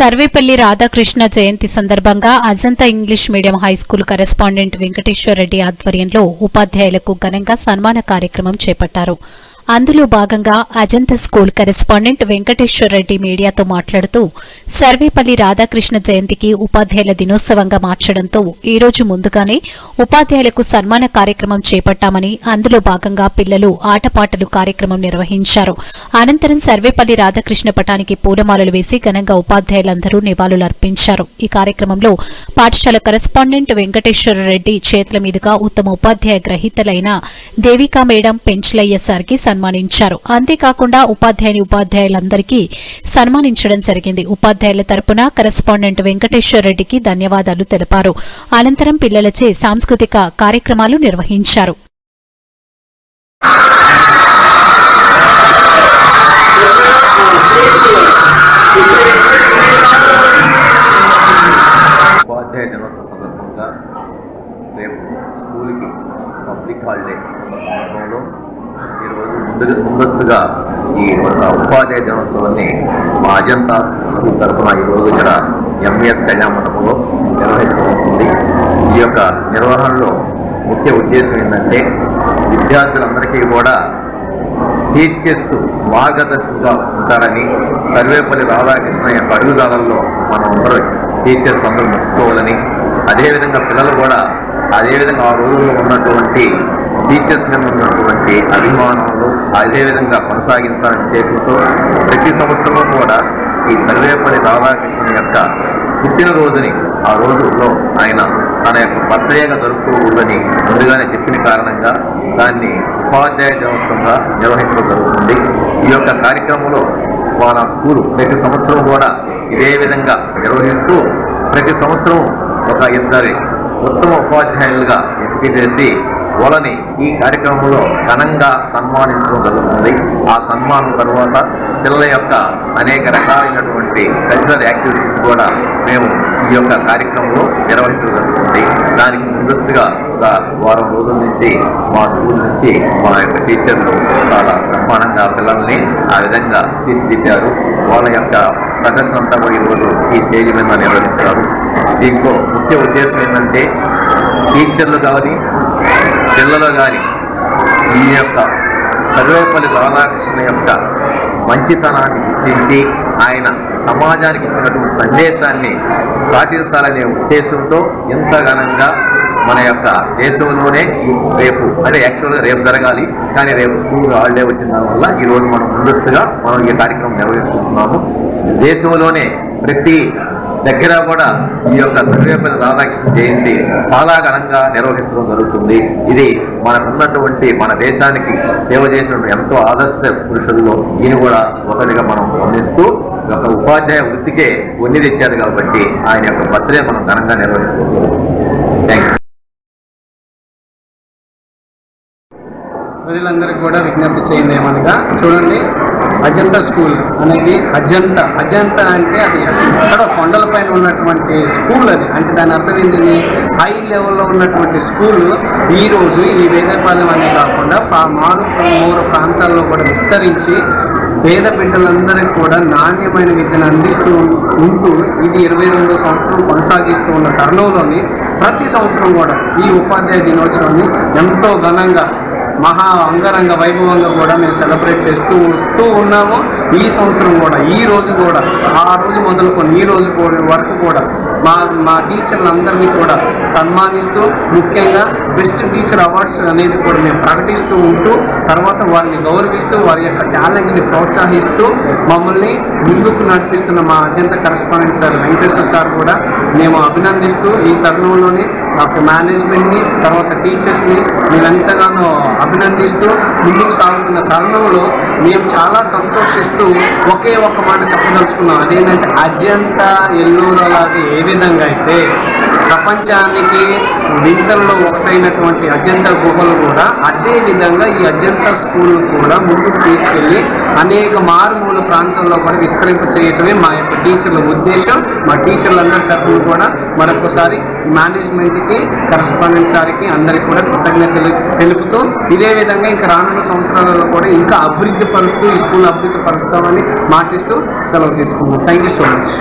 సర్వేపల్లి రాధాకృష్ణ జయంతి సందర్భంగా Ajanta English medium high school correspondent Venkateswarareddy ఆధ్వర్యంలో ఉపాధ్యాయులకు ఘనంగా సన్మాన కార్యక్రమం చేపట్టారు. అందులో భాగంగా అజంతా స్కూల్ కరెస్పాండెంట్ వెంకటేశ్వరరెడ్డి మీడియాతో మాట్లాడుతూ సర్వేపల్లి రాధాకృష్ణ జయంతికి ఉపాధ్యాయుల దినోత్సవంగా మార్చడంతో ఈ రోజు ముందుగానే ఉపాధ్యాయులకు సన్మాన కార్యక్రమం చేపట్టామని అందులో భాగంగా పిల్లలు ఆటపాటలు కార్యక్రమం నిర్వహించారు. అనంతరం సర్వేపల్లి రాధాకృష్ణ పటానికి పూలమాలలు వేసి ఘనంగా ఉపాధ్యాయులందరూ నివాళులు అర్పించారు. ఈ కార్యక్రమంలో పాఠశాల కరెస్పాండెంట్ వెంకటేశ్వరరెడ్డి చేతుల మీదుగా ఉత్తమ ఉపాధ్యాయ గ్రహీతలైన దేవికా మేడం పెంచలయ్య సార్కి సన్మానించారు. అంతేకాకుండా ఉపాధ్యాయుని ఉపాధ్యాయులందరికీ సన్మానించడం జరిగింది. ఉపాధ్యాయుల తరపున కరెస్పాండెంట్ వెంకటేశ్వర రెడ్డికి ధన్యవాదాలు తెలిపారు. అనంతరం పిల్లలచే సాంస్కృతిక కార్యక్రమాలు నిర్వహించారు. ఉపాధ్యాయ దినోత్సవ సందర్భంగా రేపు స్కూల్కి పబ్లిక్ హాలిడే సందర్భంలో ముందస్తుగా ఈ ఉపాధ్యాయ దినోత్సవాన్ని మా అజంతా స్కూల్ తరఫున ఈరోజు ఇక్కడ ఎంఈఎస్ కళ్యాణ మండపంలో నిర్వహించబడుతుంది. ఈ యొక్క నిర్వహణలో ముఖ్య ఉద్దేశం ఏంటంటే విద్యార్థులందరికీ కూడా టీచర్స్ మార్గదర్శకంగా ఉంటారని సర్వేపల్లి రాధాకృష్ణ యొక్క అడుగుదాలలో మనం అందరూ టీచర్స్ అందరూ నడుచుకోవాలని అదేవిధంగా పిల్లలు కూడా అదేవిధంగా ఆ రోజుల్లో ఉన్నటువంటి టీచర్స్ మీద ఉన్నటువంటి అభిమానాలు అదేవిధంగా కొనసాగించాలనే ఉద్దేశంతో ప్రతి సంవత్సరం కూడా ఈ సర్వేపల్లి రాధాకృష్ణ యొక్క పుట్టినరోజుని ఆ రోజుల్లో ఆయన తన యొక్క బర్త్డేగా జరుపుకోకూడదని ముందుగానే చెప్పిన కారణంగా దాన్ని ఉపాధ్యాయ దినోత్సవంగా నిర్వహించడం జరుగుతుంది. ఈ యొక్క కార్యక్రమంలో వాళ్ళ స్కూలు ప్రతి సంవత్సరం కూడా ఇదే విధంగా నిర్వహిస్తూ ప్రతి సంవత్సరం ఒక ఇద్దరి ఉత్తమ ఉపాధ్యాయులుగా ఎంపిక చేసి వాళ్ళని ఈ కార్యక్రమంలో ఘనంగా సన్మానించడం జరుగుతుంది. ఆ సన్మానం తర్వాత పిల్లల యొక్క అనేక రకాలైనటువంటి కల్చరల్ యాక్టివిటీస్ కూడా మేము ఈ యొక్క కార్యక్రమంలో నిర్వహించడం జరుగుతుంది. దానికి ముందస్తుగా ఒక వారం రోజుల నుంచి మా స్కూల్ నుంచి మా యొక్క టీచర్లు చాలా బ్రహ్మాండంగా పిల్లల్ని ఆ విధంగా తీర్చిదిద్దారు. వాళ్ళ యొక్క ప్రదర్శన అంతా కూడా ఈరోజు ఈ స్టేజ్ మీద నిర్వహిస్తారు. దీంట్లో ముఖ్య ఉద్దేశం ఏంటంటే టీచర్లు కానీ పిల్లలు కానీ ఈ యొక్క సర్వేపల్లి రాధాకృష్ణ యొక్క మంచితనాన్ని గుర్తించి ఆయన సమాజానికి ఇచ్చినటువంటి సందేశాన్ని పాటించాలనే ఉద్దేశంతో ఎంత ఘనంగా మన యొక్క దేశంలోనే రేపు అంటే యాక్చువల్గా రేపు జరగాలి కానీ రేపు స్కూల్ హాలిడే వచ్చిన దానివల్ల ఈరోజు మనం ముందస్తుగా మనం ఈ కార్యక్రమం నిర్వహిస్తున్నాము. దేశంలోనే ప్రతి దగ్గర కూడా ఈ యొక్క సర్వేపల్లి రాధాకృష్ణ జయంతి చాలా ఘనంగా నిర్వహించడం జరుగుతుంది. ఇది మనకున్నటువంటి మన దేశానికి సేవ చేసినటువంటి ఎంతో ఆదర్శ పురుషుల్లో ఈయన కూడా ఒకరిగా మనం గమనిస్తూ ఒక ఉపాధ్యాయ వృత్తికే కొన్ని తెచ్చారు కాబట్టి ఆయన యొక్క బర్త్డే మనం ఘనంగా నిర్వహించుకుంటున్నాం థ్యాంక్ యూ ప్రజలందరికీ కూడా విజ్ఞప్తి చేయండి ఏమనగా. చూడండి. అజంతా స్కూల్ అనేది అజంత. అజంత అంటే అది అసలు ఎక్కడో కొండలపైన ఉన్నటువంటి స్కూల్ అది. అంటే దాని అర్థం ఏంటండి హై లెవెల్లో ఉన్నటువంటి స్కూల్ ఈ రోజు ఈ వేదపాలెం అనే కాకుండా పా మారు మూడు ప్రాంతాల్లో కూడా విస్తరించి పేద బిడ్డలందరికీ కూడా నాణ్యమైన విద్యను అందిస్తూ ఉంటూ ఇది ఇరవై రెండో సంవత్సరం కొనసాగిస్తూ ఉన్న తరుణంలోని ప్రతి సంవత్సరం కూడా ఈ ఉపాధ్యాయ దినోత్సవాన్ని ఎంతో ఘనంగా మహా అంగరంగ వైభవంగా కూడా మేము సెలబ్రేట్ చేస్తూ వస్తూ ఉన్నాము. ఈ సంవత్సరం కూడా ఈ రోజు కూడా ఆ రోజు మొదలుకొని ఈ రోజు కూడా వరకు కూడా మా మా టీచర్లందరినీ కూడా సన్మానిస్తూ ముఖ్యంగా బెస్ట్ టీచర్ అవార్డ్స్ అనేది కూడా మేము ప్రకటిస్తూ ఉంటూ తర్వాత వారిని గౌరవిస్తూ వారి యొక్క టాలెంట్ని ప్రోత్సహిస్తూ మమ్మల్ని ముందుకు నడిపిస్తున్న మా అత్యంత కరస్పాండెంట్ సార్ వెంకటేశ్వర సార్ కూడా మేము అభినందిస్తూ ఈ తరుణంలోనే మాకు మేనేజ్మెంట్ని తర్వాత టీచర్స్ని మేము ఎంతగానో అభినందిస్తూ ముందుకు సాగుతున్న తరుణంలో మేము చాలా సంతోషిస్తూ ఒకే ఒక్క మాట చెప్పదలుచుకున్నాం. అదేంటంటే అత్యంత ఎల్లూరు అలాగే ఏది విధంగా అయితే ప్రపంచానికి వింతల్లో ఒకటైనటువంటి అజంత గుహలు కూడా అదే విధంగా ఈ అజంత స్కూల్ కూడా ముందుకు తీసుకెళ్ళి అనేక మారుమూల ప్రాంతాల్లో కూడా విస్తరింప చేయటమే మా యొక్క టీచర్ల ఉద్దేశం. మా టీచర్లందరి తరఫున కూడా మరొకసారి మేనేజ్మెంట్కి కరస్పాండెంట్ సార్కి అందరికీ కూడా కృతజ్ఞతలు తెలుపుతూ ఇదే విధంగా ఇంకా రానున్న సంవత్సరాలలో కూడా ఇంకా అభివృద్ధి పరుస్తూ ఈ స్కూల్ అభివృద్ధి పరుస్తామని మాటిస్తూ సెలవు తీసుకున్నాం థ్యాంక్ యూ సో మచ్.